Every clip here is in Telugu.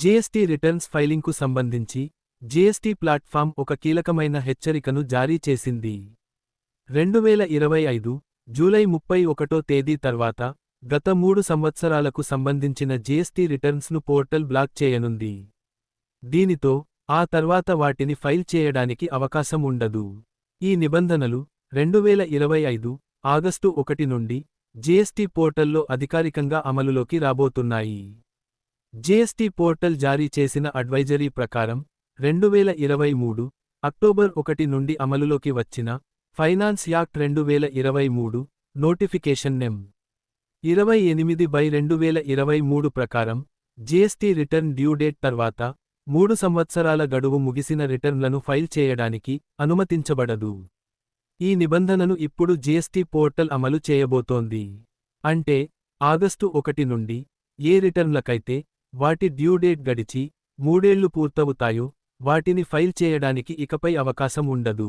జీఎస్టీ రిటర్న్స్ ఫైలింగ్కు సంబంధించి జీఎస్టీ ప్లాట్ఫామ్ ఒక కీలకమైన హెచ్చరికను జారీ చేసింది. రెండువేల ఇరవై ఐదు జూలై ముప్పై ఒకటో తేదీ తర్వాత గత మూడు సంవత్సరాలకు సంబంధించిన జీఎస్టీ రిటర్న్స్ను పోర్టల్ బ్లాక్ చేయనుంది. దీనితో ఆ తర్వాత వాటిని ఫైల్ చేయడానికి అవకాశం ఉండదు. ఈ నిబంధనలు రెండువేల ఇరవై ఐదు ఆగస్టు ఒకటి నుండి జీఎస్టీ పోర్టల్లో అధికారికంగా అమలులోకి రాబోతున్నాయి. జీఎస్టీ పోర్టల్ జారీ చేసిన అడ్వైజరీ ప్రకారం రెండు వేల ఇరవై మూడు అక్టోబర్ ఒకటి నుండి అమలులోకి వచ్చిన ఫైనాన్స్ యాక్ట్ రెండు వేల ఇరవై మూడు నోటిఫికేషన్ నెం. ఇరవై ఎనిమిది బై రెండు వేల ఇరవై మూడు ప్రకారం జీఎస్టీ రిటర్న్ డ్యూ డేట్ తర్వాత మూడు సంవత్సరాల గడువు ముగిసిన రిటర్న్లను ఫైల్ చేయడానికి అనుమతించబడదు. ఈ నిబంధనను ఇప్పుడు జీఎస్టీ పోర్టల్ అమలు చేయబోతోంది. అంటే ఆగస్టు ఒకటి నుండి ఏ రిటర్న్లకైతే వాటి డ్యూ డేట్ గడిచి మూడేళ్ళు పూర్తవుతాయో వాటిని ఫైల్ చేయడానికి ఇకపై అవకాశం ఉండదు.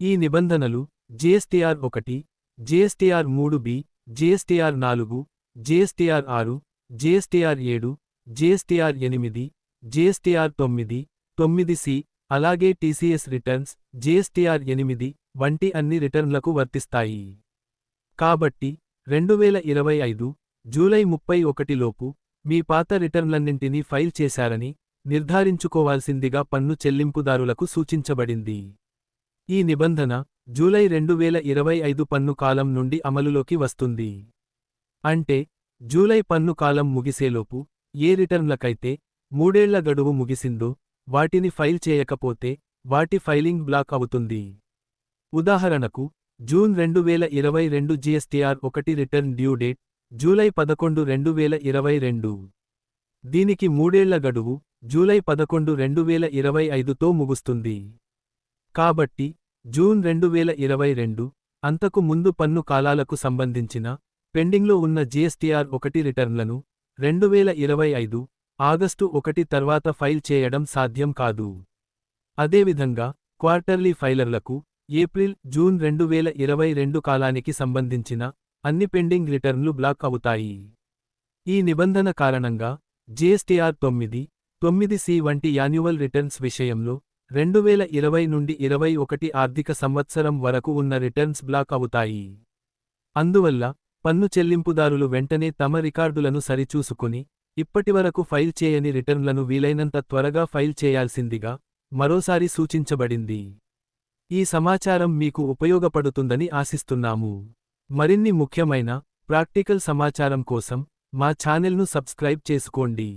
ఈ నిబంధనలు జీఎస్టీఆర్ ఒకటి జీఎస్టీఆర్ మూడు బి జీఎస్టీఆర్ నాలుగు జీఎస్టీఆర్ ఆరు జీఎస్టీఆర్ ఏడు జీఎస్టీఆర్ ఎనిమిది జీఎస్టీఆర్ తొమ్మిది తొమ్మిది సి అలాగే టీసీఎస్ రిటర్న్స్ జీఎస్టీఆర్ ఎనిమిది వంటి అన్ని రిటర్న్లకు వర్తిస్తాయి. కాబట్టి రెండు వేల ఇరవై ఐదు జూలై ముప్పై ఒకటిలోపు మీ పాత రిటర్న్లన్నింటినీ ఫైల్ చేశారని నిర్ధారించుకోవాల్సిందిగా పన్ను చెల్లింపుదారులకు సూచించబడింది. ఈ నిబంధన జూలై రెండు వేల ఇరవై ఐదు పన్ను కాలం నుండి అమలులోకి వస్తుంది. అంటే జూలై పన్ను కాలం ముగిసేలోపు ఏ రిటర్న్లకైతే మూడేళ్ళ గడువు ముగిసిందో వాటిని ఫైల్ చేయకపోతే వాటి ఫైలింగ్ బ్లాక్ అవుతుంది. ఉదాహరణకు జూన్ రెండు వేల ఇరవై రెండు జీఎస్టీఆర్ ఒకటి రిటర్న్ డ్యూ డేట్ జూలై పదకొండు రెండు వేల ఇరవై రెండు. దీనికి మూడేళ్ళ గడువు జూలై పదకొండు రెండు వేల ఇరవై ఐదుతో ముగుస్తుంది. కాబట్టి జూన్ రెండు వేల ఇరవై రెండు అంతకు ముందు పన్ను కాలాలకు సంబంధించిన పెండింగ్లో ఉన్న జీఎస్టీఆర్ ఒకటి రిటర్న్లను రెండు వేల ఇరవై ఐదు ఆగస్టు ఒకటి తర్వాత ఫైల్ చేయడం సాధ్యం కాదు. అదేవిధంగా క్వార్టర్లీ ఫైలర్లకు ఏప్రిల్ జూన్ రెండు వేల ఇరవై రెండు కాలానికి సంబంధించిన అన్ని పెండింగ్ రిటర్న్లు బ్లాక్ అవుతాయి. ఈ నిబంధన కారణంగా జిఎస్టీఆర్ తొమ్మిది తొమ్మిది సి వంటి యాన్యువల్ రిటర్న్స్ విషయంలో రెండు వేల ఇరవై నుండి ఇరవై ఒకటి ఆర్థిక సంవత్సరం వరకు ఉన్న రిటర్న్స్ బ్లాక్ అవుతాయి. అందువల్ల పన్ను చెల్లింపుదారులు వెంటనే తమ రికార్డులను సరిచూసుకుని ఇప్పటివరకు ఫైల్ చేయని రిటర్న్లను వీలైనంత త్వరగా ఫైల్ చేయాల్సిందిగా మరోసారి సూచించబడింది. ఈ సమాచారం మీకు ఉపయోగపడుతుందని ఆశిస్తున్నాము. మరిన్ని ముఖ్యమైన ప్రాక్టికల్ సమాచారం కోసం మా ఛానెల్ను సబ్స్క్రైబ్ చేసుకోండి.